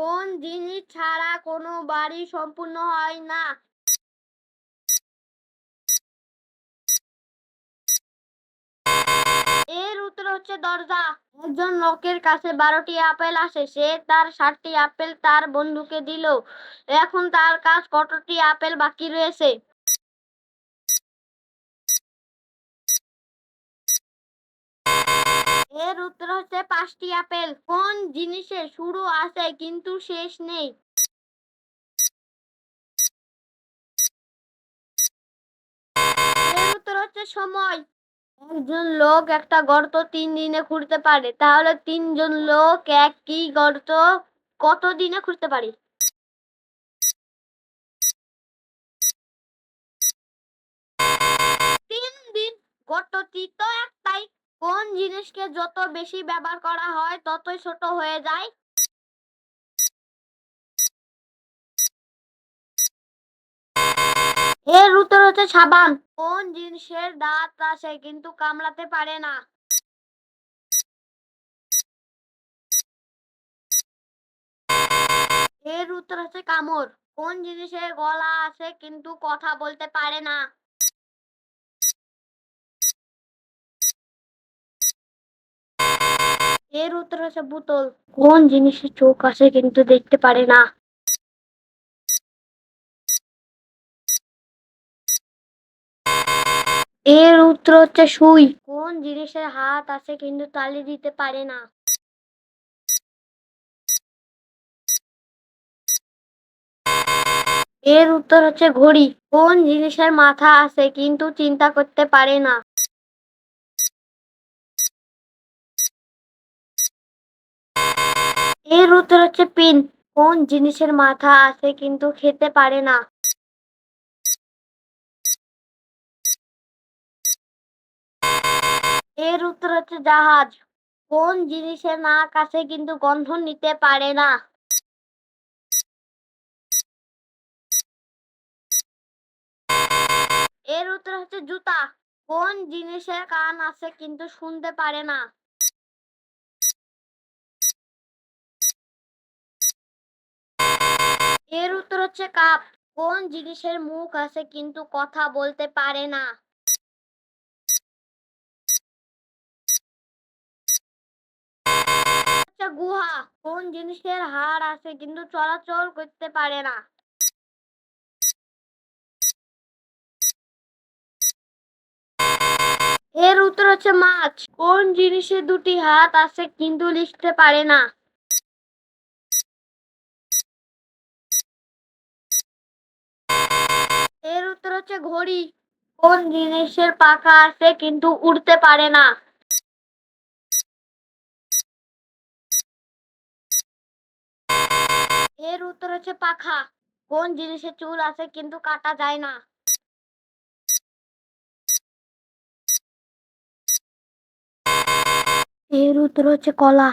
কোন জিনিস ছাড়া কোনো বাড়ি সম্পূর্ণ হয় না? এর উত্তর হচ্ছে দরজা। একজন লোকের কাছে বারোটি আপেল আসে, সে তার ষাটটি আপেল তার বন্ধুকে দিল। এখন তার কাছে কতটি আপেল বাকি রয়েছে? এর উত্তর হচ্ছে পাঁচটি আপেল। কোন জিনিসের শুরু আছে কিন্তু শেষ নেই? উত্তর হচ্ছে সময়। একজন লোক একটা গর্ত তিন দিনে খুঁড়তে পারে। তাহলে তিনজন লোক একই গর্ত কত দিনে খুঁড়তে পারে? তিন দিন। গর্তটি তো একটাই। কোন জিনিসকে যত বেশি ব্যবহার করা হয়, ততই ছোট হয়ে যায়? এর উত্তর হচ্ছে সাবান। কোন জিনিসের দাঁত আছে কিন্তু কামড়াতে পারে না? এর উত্তর হচ্ছে কামড়। কোন জিনিসের গলা আছে কিন্তু কথা বলতে পারে না? এর উত্তর হচ্ছে বোতল। কোন জিনিসের চোখ আছে কিন্তু দেখতে পারে না? এর উত্তর হচ্ছে সুই। কোন জিনিসের হাত আছে কিন্তু তালি দিতে পারে না? এর উত্তর হচ্ছে ঘড়ি। কোন জিনিসের মাথা আছে কিন্তু চিন্তা করতে পারে না? এর উত্তর হচ্ছে পিন। কোন জিনিসের মাথা আছে কিন্তু খেতে পারে না। এর উত্তর হচ্ছে জাহাজ। কোন জিনিসের নাক আছে কিন্তু গন্ধ নিতে পারে না। এর উত্তর হচ্ছে জুতা। কোন জিনিসের কান আছে কিন্তু শুনতে পারে না। এর উত্তর হচ্ছে কাপ। কোন জিনিসের মুখ আছে কিন্তু কথা বলতে পারে না? গুহা। কোন জিনিসের হাড় আছে কিন্তু চলাচল করতে পারে না? এর উত্তর হচ্ছে মাছ। কোন জিনিসের দুটি হাত আছে কিন্তু লিখতে পারে না? এর উত্তর হচ্ছে ঘড়ি। কোন জিনিসের পাখা আছে কিন্তু উড়তে পারে না? এর উত্তর হচ্ছে পাখা। কোন জিনিসের চুল আছে কিন্তু কাটা যায় না? এর উত্তর হচ্ছে কলা।